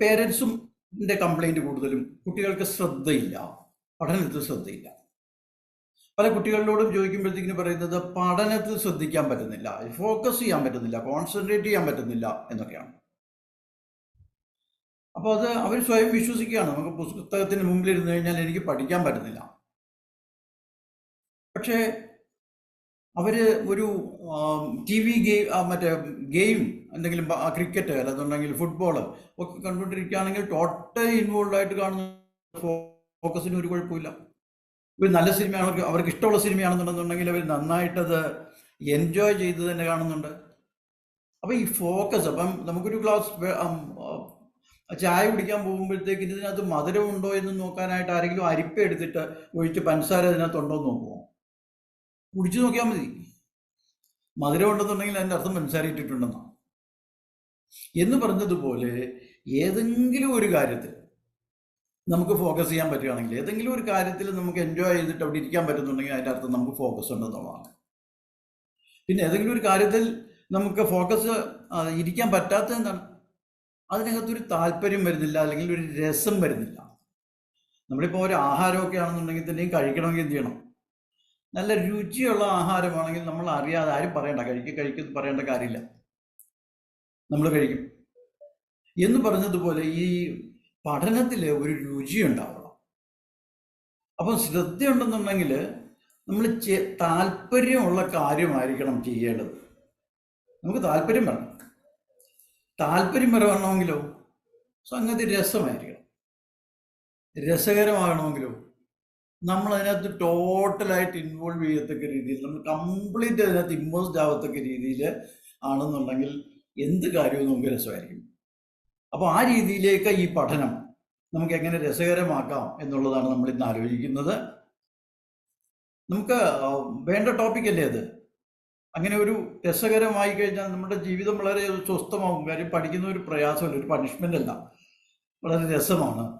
പേരൻസും complaint കൂടുതലും കുട്ടികൾക്ക് ശ്രദ്ധയില്ല. പഠനത്തിൽ ശ്രദ്ധയില്ല. പല കുട്ടികളോടും ചോദിക്കുമ്പോഴത്തേക്കിന് പറയുന്നത് പഠനത്തിൽ ശ്രദ്ധിക്കാൻ പറ്റുന്നില്ല ഫോക്കസ് ചെയ്യാൻ പറ്റുന്നില്ല കോൺസെൻട്രേറ്റ് ചെയ്യാൻ പറ്റുന്നില്ല എന്നൊക്കെയാണ്. അപ്പോൾ അത് അവർ സ്വയം വിശ്വസിക്കുകയാണ്. നമുക്ക് പുസ്തകത്തിന് മുമ്പിൽ ഇരുന്ന് കഴിഞ്ഞാൽ എനിക്ക് പഠിക്കാൻ പറ്റുന്നില്ല. പക്ഷേ അവർ ഒരു ടി വി ഗെയിം മറ്റേ ഗെയിം എന്തെങ്കിലും ക്രിക്കറ്റ് അല്ലെന്നുണ്ടെങ്കിൽ ഫുട്ബോൾ ഒക്കെ കണ്ടുകൊണ്ടിരിക്കുകയാണെങ്കിൽ ടോട്ടലി ഇൻവോൾവ് ആയിട്ട് കാണുന്ന ഫോക്കസിന് ഒരു കുഴപ്പമില്ല. ഒരു നല്ല സിനിമയാണ് അവർക്ക് അവർക്ക് ഇഷ്ടമുള്ള സിനിമയാണെന്നുണ്ടെന്നുണ്ടെങ്കിൽ അവർ നന്നായിട്ടത് എൻജോയ് ചെയ്ത് തന്നെ കാണുന്നുണ്ട്. അപ്പം ഈ ഫോക്കസ് അപ്പം നമുക്കൊരു ഗ്ലാസ് ചായ കുടിക്കാൻ പോകുമ്പോഴത്തേക്ക് ഇതിനകത്ത് മധുരമുണ്ടോ എന്ന് നോക്കാനായിട്ട് ആരെങ്കിലും അരിപ്പ എടുത്തിട്ട് ഒഴിച്ച് പഞ്ചസാര ഇതിനകത്തുണ്ടോ എന്ന് നോക്കുമോ കുടിച്ചു നോക്കിയാൽ മതി. മധുരം ഉണ്ടെന്നുണ്ടെങ്കിൽ അതിന്റെ അർത്ഥം പഞ്ചസാര ഇട്ടിട്ടുണ്ടെന്നാണ് എന്ന് പറഞ്ഞതുപോലെ ഏതെങ്കിലും ഒരു കാര്യത്തിൽ നമുക്ക് ഫോക്കസ് ചെയ്യാൻ പറ്റുകയാണെങ്കിൽ ഏതെങ്കിലും ഒരു കാര്യത്തിൽ നമുക്ക് എൻജോയ് ചെയ്തിട്ട് അവിടെ ഇരിക്കാൻ പറ്റുന്നുണ്ടെങ്കിൽ അതിന്റെ അർത്ഥം നമുക്ക് ഫോക്കസ് ഉണ്ടെന്നുള്ളതാണ്. പിന്നെ ഏതെങ്കിലും ഒരു കാര്യത്തിൽ നമുക്ക് ഫോക്കസ് ഇരിക്കാൻ പറ്റാത്തത് എന്താണ്? അതിനകത്തൊരു താല്പര്യം വരുന്നില്ല അല്ലെങ്കിൽ ഒരു രസം വരുന്നില്ല. നമ്മളിപ്പോൾ ഒരു ആഹാരമൊക്കെ ആണെന്നുണ്ടെങ്കിൽ തന്നെയും കഴിക്കണമെങ്കിൽ എന്ത് ചെയ്യണം? നല്ല രുചിയുള്ള ആഹാരമാണെങ്കിൽ നമ്മൾ അറിയാതെ ആരും പറയണ്ട. കഴിക്കുക കഴിക്കും പറയേണ്ട കാര്യമില്ല. നമ്മൾ കഴിക്കും. എന്ന് പറഞ്ഞതുപോലെ ഈ പഠനത്തിൽ ഒരു രുചി ഉണ്ടാവണം. അപ്പം ശ്രദ്ധയുണ്ടെന്നുണ്ടെങ്കിൽ നമ്മൾ താല്പര്യമുള്ള കാര്യമായിരിക്കണം ചെയ്യേണ്ടത്. നമുക്ക് താല്പര്യം വരണം താല്പര്യം വരണമെങ്കിലോ? സംഗതി രസമായിരിക്കണം. രസകരമാകണമെങ്കിലോ? നമ്മൾ അതിനകത്ത് ടോട്ടലായിട്ട് ഇൻവോൾവ് ചെയ്യത്തക്ക രീതിയിൽ നമ്മൾ കംപ്ലീറ്റ് അതിനകത്ത് ഇമ്മേഴ്സ്ഡ് ആവത്തക്ക രീതിയിൽ ആണെന്നുണ്ടെങ്കിൽ എന്ത് കാര്യവും നമുക്ക് രസമായിരിക്കും. അപ്പോൾ ആ രീതിയിലേക്ക് ഈ പഠനം നമുക്ക് എങ്ങനെ രസകരമാക്കാം എന്നുള്ളതാണ് നമ്മൾ ഇന്ന് ആലോചിക്കുന്നത്. നമുക്ക് വേണ്ട ടോപ്പിക് അല്ലേ അത്? അങ്ങനെ ഒരു രസകരമായി കഴിഞ്ഞാൽ നമ്മുടെ ജീവിതം വളരെ സ്വസ്ഥമാവും. കാര്യം പഠിക്കുന്ന ഒരു പ്രയാസമല്ല ഒരു പണിഷ്മെന്റ് അല്ല. വളരെ രസമാണ്.